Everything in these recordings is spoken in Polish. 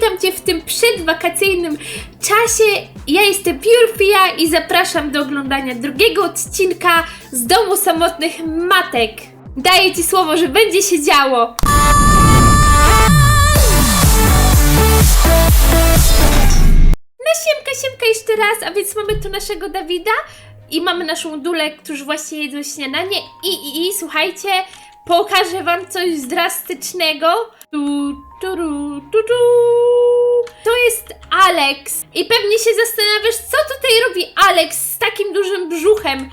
witam Cię w tym przedwakacyjnym czasie. Ja jestem Purfia i zapraszam do oglądania drugiego odcinka z Domu Samotnych Matek. Daję Ci słowo, że będzie się działo. No siemka, siemka jeszcze raz, a więc mamy tu naszego Dawida i mamy naszą Dulę, którzy właśnie jedzą śniadanie i, i, i słuchajcie, pokażę wam coś drastycznego. Tu, To jest Alex i pewnie się zastanawiasz, co tutaj robi Alex z takim dużym brzuchem.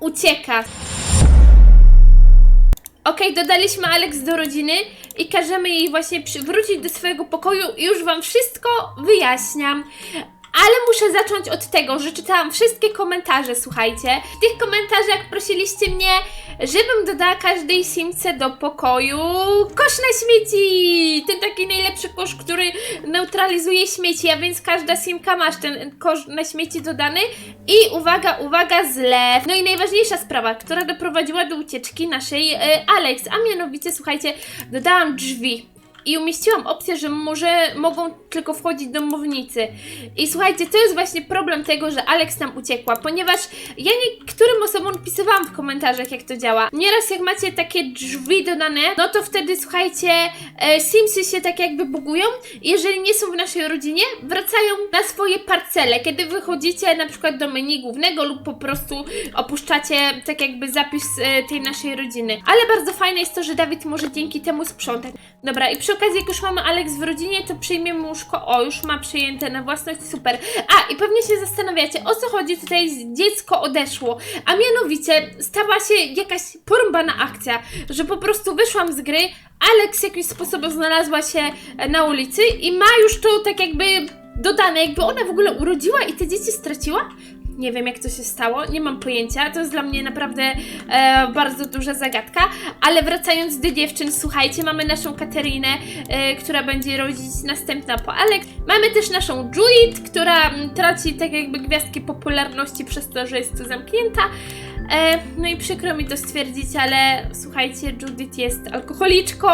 Ucieka. Okej, dodaliśmy Alex do rodziny i każemy jej właśnie przywrócić do swojego pokoju już wam wszystko wyjaśniam. Ale muszę zacząć od tego, że czytałam wszystkie komentarze, słuchajcie. W tych komentarzach prosiliście mnie, żebym dodała każdej simce do pokoju kosz na śmieci! Ten taki najlepszy kosz, który neutralizuje śmieci, a więc każda simka masz ten kosz na śmieci dodany. I uwaga, uwaga, zlew. No i najważniejsza sprawa, która doprowadziła do ucieczki naszej e, Alex, a mianowicie, słuchajcie, dodałam drzwi. I umieściłam opcję, że może mogą tylko wchodzić domownicy. I słuchajcie, to jest właśnie problem tego, że Alex nam uciekła, ponieważ ja niektórym osobom pisywałam w komentarzach, jak to działa. Nieraz jak macie takie drzwi dodane, no to wtedy słuchajcie, e, Simsy się tak jakby bugują. Jeżeli nie są w naszej rodzinie, wracają na swoje parcele. Kiedy wychodzicie na przykład do menu głównego lub po prostu opuszczacie tak jakby zapis e, tej naszej rodziny. Ale bardzo fajne jest to, że Dawid może dzięki temu sprzątać. Dobra, i przy okazji, jak już mamy Alex w rodzinie, to przyjmiemy łóżko. O, już ma przyjęte na własność, super. A, i pewnie się zastanawiacie, o co chodzi tutaj, dziecko odeszło. A mianowicie, stała się jakaś porąbana akcja, że po prostu wyszłam z gry, Alex jakimś sposobem znalazła się na ulicy i ma już to tak jakby dodane, jakby ona w ogóle urodziła i te dzieci straciła. Nie wiem, jak to się stało, nie mam pojęcia. To jest dla mnie naprawdę e, bardzo duża zagadka. Ale wracając do dziewczyn, słuchajcie, mamy naszą Katerinę, e, która będzie rodzić następna po Alex. Mamy też naszą Judith, która mm, traci tak jakby gwiazdki popularności przez to, że jest tu zamknięta. E, no i przykro mi to stwierdzić, ale słuchajcie, Judith jest alkoholiczką.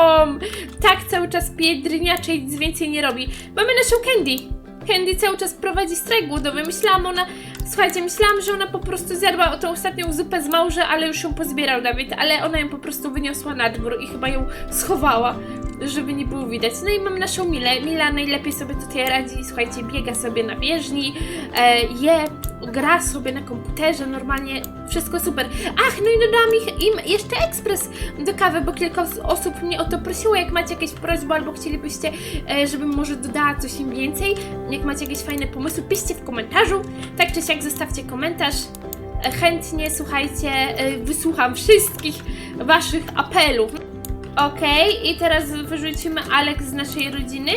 Tak, cały czas pije i nic więcej nie robi. Mamy naszą Candy. Candy cały czas prowadzi strajk głodowy. Myślałam ona, słuchajcie, myślałam, że ona po prostu zjadła o tą ostatnią zupę z małże, ale już ją pozbierał Dawid, ale ona ją po prostu wyniosła na dwór i chyba ją schowała, żeby nie było widać. No i mam naszą Milę. Mila najlepiej sobie tutaj radzi, słuchajcie, biega sobie na bieżni, e, je, gra sobie na komputerze, normalnie wszystko super. Ach, no i dodałam ich, im jeszcze ekspres do kawy, bo kilka os- osób mnie o to prosiło. Jak macie jakieś prośby albo chcielibyście, e, żebym może dodała coś im więcej, jak macie jakieś fajne pomysły, piszcie w komentarzu. Tak czy siak zostawcie komentarz. E, Chętnie, słuchajcie, e, wysłucham wszystkich waszych apelów. Okej, i teraz wyrzucimy Alex z naszej rodziny.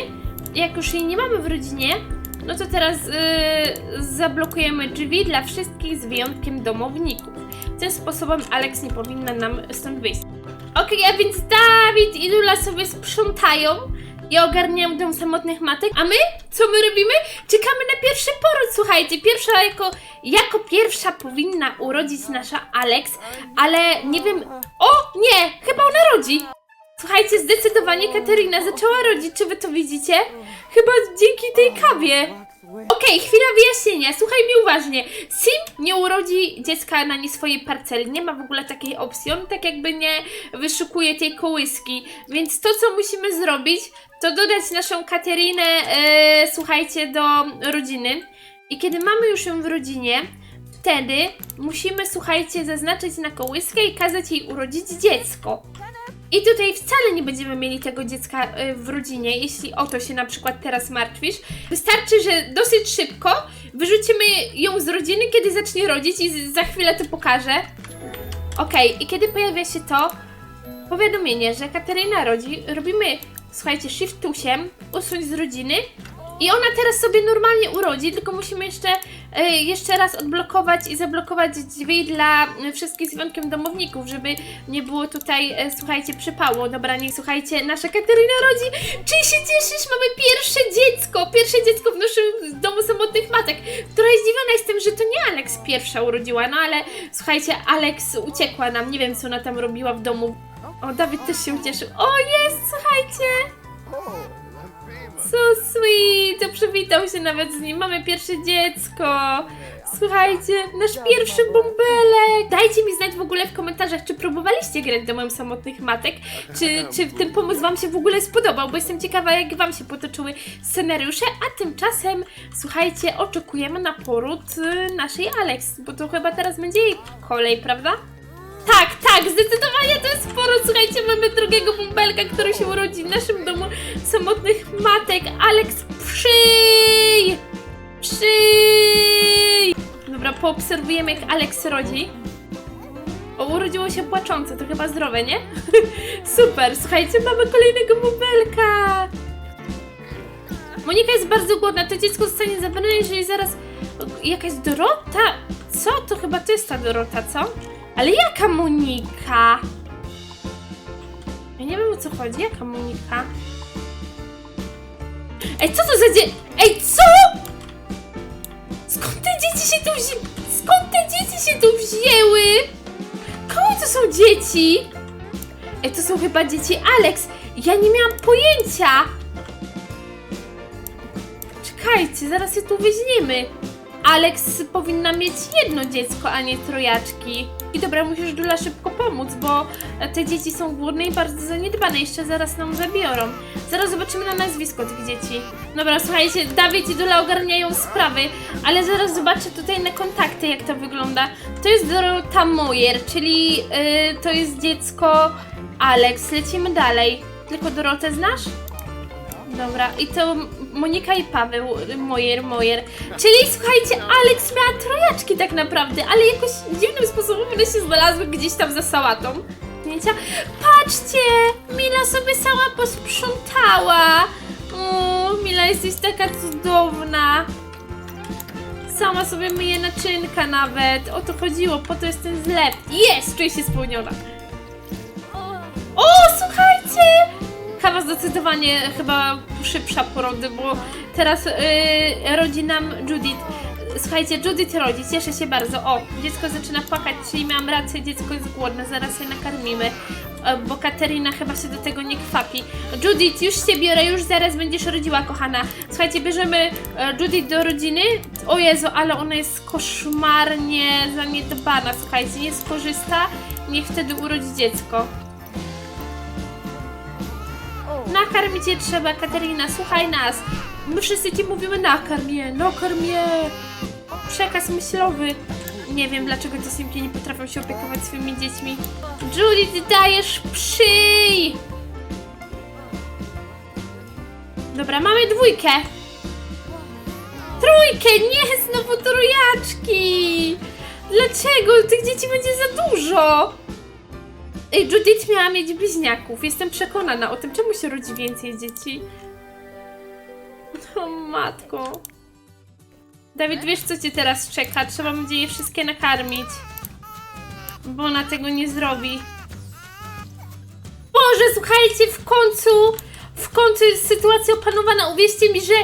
Jak już jej nie mamy w rodzinie, no to teraz yy, zablokujemy drzwi dla wszystkich z wyjątkiem domowników. Tym sposobem Alex nie powinna nam stąd wyjść. Okej, a więc Dawid i Lula sobie sprzątają i ogarniają dom samotnych matek, a my? Co my robimy? Czekamy na pierwszy poród, słuchajcie. Pierwsza jako, jako pierwsza powinna urodzić nasza Alex, ale nie wiem... O, nie! Chyba ona rodzi! Słuchajcie, zdecydowanie Katerina zaczęła rodzić, czy wy to widzicie? Chyba dzięki tej kawie. Okej, chwila wyjaśnienia. Słuchaj mi uważnie. Sim nie urodzi dziecka na nie swojej parceli. Nie ma w ogóle takiej opcji. On tak jakby nie wyszukuje tej kołyski. Więc to, co musimy zrobić, to dodać naszą Katerinę, e, słuchajcie, do rodziny. I kiedy mamy już ją w rodzinie, wtedy musimy, słuchajcie, zaznaczyć na kołyskę i kazać jej urodzić dziecko. I tutaj wcale nie będziemy mieli tego dziecka y, w rodzinie, jeśli o to się na przykład teraz martwisz. Wystarczy, że dosyć szybko wyrzucimy ją z rodziny, kiedy zacznie rodzić i za chwilę to pokażę. Okej, i kiedy pojawia się to powiadomienie, że Katarina rodzi, robimy, słuchajcie, shift 8, usunąć z rodziny i ona teraz sobie normalnie urodzi, tylko musimy jeszcze, jeszcze raz odblokować i zablokować drzwi dla wszystkich z wyjątkiem domowników, żeby nie było tutaj, e, słuchajcie, przypału. Dobra, niech słuchajcie, nasza Kateryna rodzi. Czy się cieszysz? Mamy pierwsze dziecko! Pierwsze dziecko w naszym domu samotnych matek. Która zdziwiona jestem, że to nie Alex pierwsza urodziła, no ale słuchajcie, Alex uciekła nam. Nie wiem, co ona tam robiła w domu. O, Dawid też się ucieszył. O, jest, słuchajcie! So sweet, to przywitał się nawet z nim. Mamy pierwsze dziecko. Słuchajcie, nasz pierwszy bąbelek. Dajcie mi znać w ogóle w komentarzach, czy próbowaliście grać domem samotnych matek, czy, czy ten pomysł Wam się w ogóle spodobał, bo jestem ciekawa, jak Wam się potoczyły scenariusze. A tymczasem, słuchajcie, oczekujemy na poród y, naszej Alex, bo to chyba teraz będzie jej kolej, prawda? Tak, tak, zdecydowanie to jest sporo. Słuchajcie, mamy drugiego bąbelka, który się urodzi w naszym domu samotnych matek. Alex, przyj! Przyj! Dobra, poobserwujemy jak Alex rodzi. O, urodziło się płaczące, to chyba zdrowe, nie? Super, słuchajcie, mamy kolejnego bąbelka. Monika jest bardzo głodna, to dziecko zostanie zabrane, jeżeli zaraz... Jakaś Dorota? Co? To chyba to jest ta Dorota, co? Ale jaka Monika? Ja nie wiem o co chodzi, jaka Monika? Ej, co to za dzie... Ej, co? Skąd te dzieci się tu wzi... Skąd te dzieci się tu wzięły? Koło to są dzieci? Ej, to są chyba dzieci Alex. Ja nie miałam pojęcia. Czekajcie, zaraz je tu weźmiemy. Alex powinna mieć jedno dziecko, a nie trojaczki. I dobra, musisz Dula szybko pomóc, bo te dzieci są głodne i bardzo zaniedbane. Jeszcze zaraz nam zabiorą. Zaraz zobaczymy na nazwisko tych dzieci. Dobra, słuchajcie, Dawid i Dula ogarniają sprawy, ale zaraz zobaczę tutaj na kontakty, jak to wygląda. To jest Dorota Moyer, czyli yy, to jest dziecko Alex. Lecimy dalej. Tylko Dorotę znasz? Dobra, i to Monika i Paweł, Mojer, Mojer. Czyli słuchajcie, Alex miała trojaczki tak naprawdę, ale jakoś dziwnym sposobem one się znalazły gdzieś tam za sałatą. Zdjęcia. Patrzcie! Mila sobie sama posprzątała. O, Mila jesteś taka cudowna. Sama sobie myje naczynka nawet. O to chodziło, po to jest ten zlew. Jest! Czuję się spełniona. O, słuchajcie! Kawa zdecydowanie chyba szybsza porody, bo teraz yy, rodzi nam Judith. Słuchajcie, Judith rodzi, cieszę się bardzo. O, dziecko zaczyna płakać, czyli miałam rację, dziecko jest głodne, zaraz je nakarmimy. E, Bo Katerina chyba się do tego nie kwapi. Judith, już cię biorę, już zaraz będziesz rodziła, kochana. Słuchajcie, bierzemy e, Judith do rodziny. O Jezu, ale ona jest koszmarnie zaniedbana, słuchajcie, nie skorzysta, niech wtedy urodzi dziecko. Nakarmić je trzeba, Katerina, słuchaj nas. My wszyscy ci mówimy nakarm je, nakarm je. Przekaz myślowy. Nie wiem, dlaczego te simki nie potrafią się opiekować swoimi dziećmi. Judith, dajesz przyj! Dobra, mamy dwójkę. Trójkę, nie, znowu trójaczki. Dlaczego? Tych dzieci będzie za dużo. Ej, Judith miała mieć bliźniaków. Jestem przekonana o tym, czemu się rodzi więcej dzieci. O matko. Dawid, wiesz co cię teraz czeka? Trzeba będzie je wszystkie nakarmić. Bo ona tego nie zrobi. Boże, słuchajcie, w końcu, w końcu jest sytuacja opanowana. Uwierzcie mi, że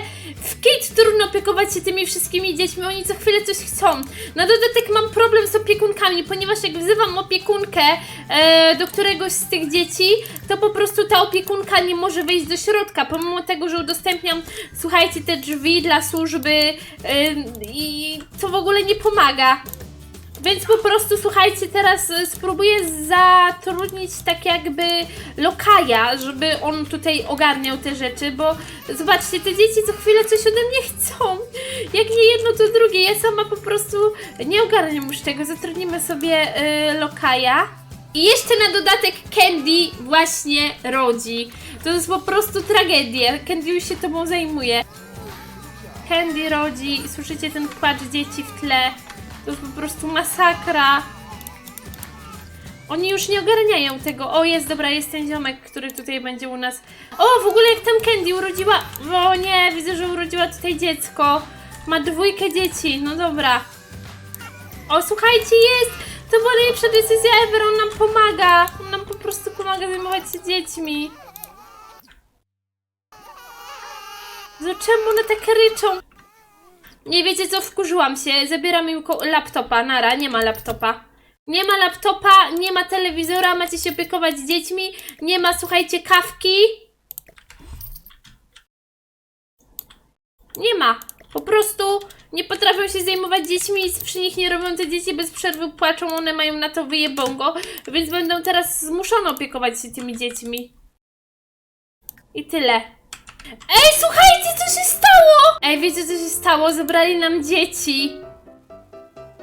w Kate trudno opiekować się tymi wszystkimi dziećmi. Oni co chwilę coś chcą. Na dodatek mam problem z opiekunkami, ponieważ jak wzywam opiekunkę e, do któregoś z tych dzieci, to po prostu ta opiekunka nie może wejść do środka, pomimo tego, że udostępniam, słuchajcie, te drzwi dla służby e, i to w ogóle nie pomaga. Więc po prostu słuchajcie, teraz y, spróbuję zatrudnić tak jakby lokaja, żeby on tutaj ogarniał te rzeczy, bo zobaczcie, te dzieci co chwilę coś ode mnie chcą. Jak nie jedno, to drugie. Ja sama po prostu nie ogarniam już tego. Zatrudnimy sobie y, lokaja. I jeszcze na dodatek Candy właśnie rodzi. To jest po prostu tragedia. Candy już się tobą zajmuje. Candy rodzi słyszycie ten płacz dzieci w tle. To jest po prostu masakra. Oni już nie ogarniają tego. O, jest, dobra, jest ten ziomek, który tutaj będzie u nas. O, w ogóle jak tam Candy urodziła... O nie, widzę, że urodziła tutaj dziecko. Ma dwójkę dzieci, no dobra. O, słuchajcie, jest! To była najlepsza decyzja ever, on nam pomaga. On nam po prostu pomaga zajmować się dziećmi. Za czemu one tak ryczą? Nie wiecie co, wkurzyłam się. Zabieram im laptopa. Nara, nie ma laptopa. Nie ma laptopa, nie ma telewizora, macie się opiekować dziećmi, nie ma, słuchajcie, kawki. Nie ma. Po prostu nie potrafią się zajmować dziećmi i przy nich nie robią te dzieci bez przerwy płaczą, one mają na to wyjebongo, więc będą teraz zmuszone opiekować się tymi dziećmi. I tyle. Ej, słuchajcie, co się stało? Ej, wiecie, co się stało? Zabrali nam dzieci.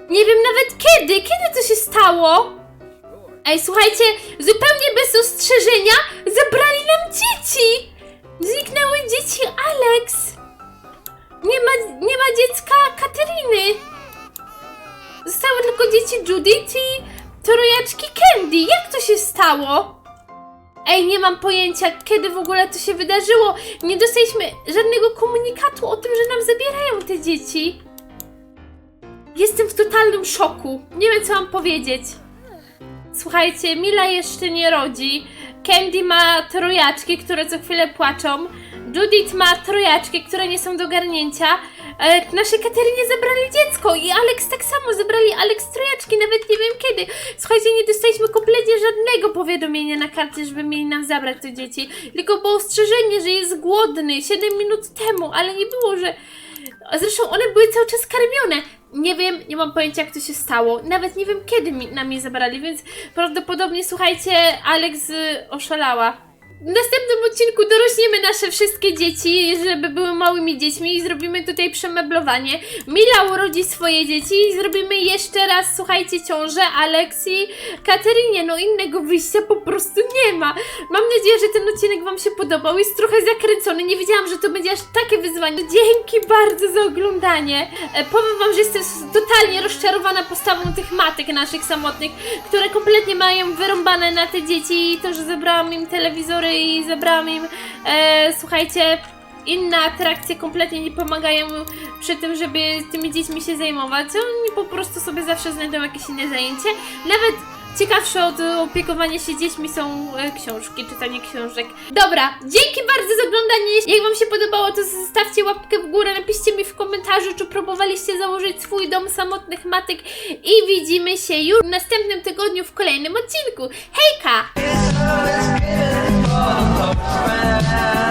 Nie wiem nawet kiedy. Kiedy to się stało? Ej, słuchajcie, zupełnie bez ostrzeżenia zabrali nam dzieci! Zniknęły dzieci Alex! Nie ma, nie ma dziecka Kateryny! Zostały tylko dzieci Judith i trojaczki Candy. Jak to się stało? Ej, nie mam pojęcia, kiedy w ogóle to się wydarzyło. Nie dostaliśmy żadnego komunikatu o tym, że nam zabierają te dzieci. Jestem w totalnym szoku. Nie wiem, co mam powiedzieć. Słuchajcie, Mila jeszcze nie rodzi. Candy ma trojaczki, które co chwilę płaczą. Judith ma trojaczki, które nie są do garnięcia. E, naszej Katerynie zabrali dziecko i Alex tak samo zabrali Alex trojaczki, nawet nie wiem kiedy. Słuchajcie, nie dostaliśmy kompletnie żadnego powiadomienia na karcie, żeby mieli nam zabrać te dzieci. Tylko było ostrzeżenie, że jest głodny 7 minut temu, ale nie było, że... Zresztą one były cały czas karmione. Nie wiem, nie mam pojęcia jak to się stało. Nawet nie wiem kiedy mi, nam je zabrali, więc prawdopodobnie słuchajcie, Alex y, oszalała. W następnym odcinku dorośniemy nasze wszystkie dzieci, żeby były małymi dziećmi i zrobimy tutaj przemeblowanie. Mila urodzi swoje dzieci i zrobimy jeszcze raz, słuchajcie, ciążę Alex i Katerynie. No innego wyjścia po prostu nie ma. Mam nadzieję, że ten odcinek Wam się podobał. Jest trochę zakręcony. Nie wiedziałam, że to będzie aż takie wyzwanie. Dzięki bardzo za oglądanie. E, powiem Wam, że jestem totalnie rozczarowana postawą tych matek naszych samotnych, które kompletnie mają wyrąbane na te dzieci i to, że zebrałam im telewizory i zebrałam im, e, słuchajcie, inne atrakcje kompletnie nie pomagają przy tym, żeby tymi dziećmi się zajmować. Oni po prostu sobie zawsze znajdą jakieś inne zajęcie. Nawet ciekawsze od opiekowania się dziećmi są e, książki, czytanie książek. Dobra, dzięki bardzo za oglądanie. Jak Wam się podobało, to zostawcie łapkę w górę, napiszcie mi w komentarzu, czy próbowaliście założyć swój dom samotnych matek i widzimy się już w następnym tygodniu w kolejnym odcinku. Hejka! on the track.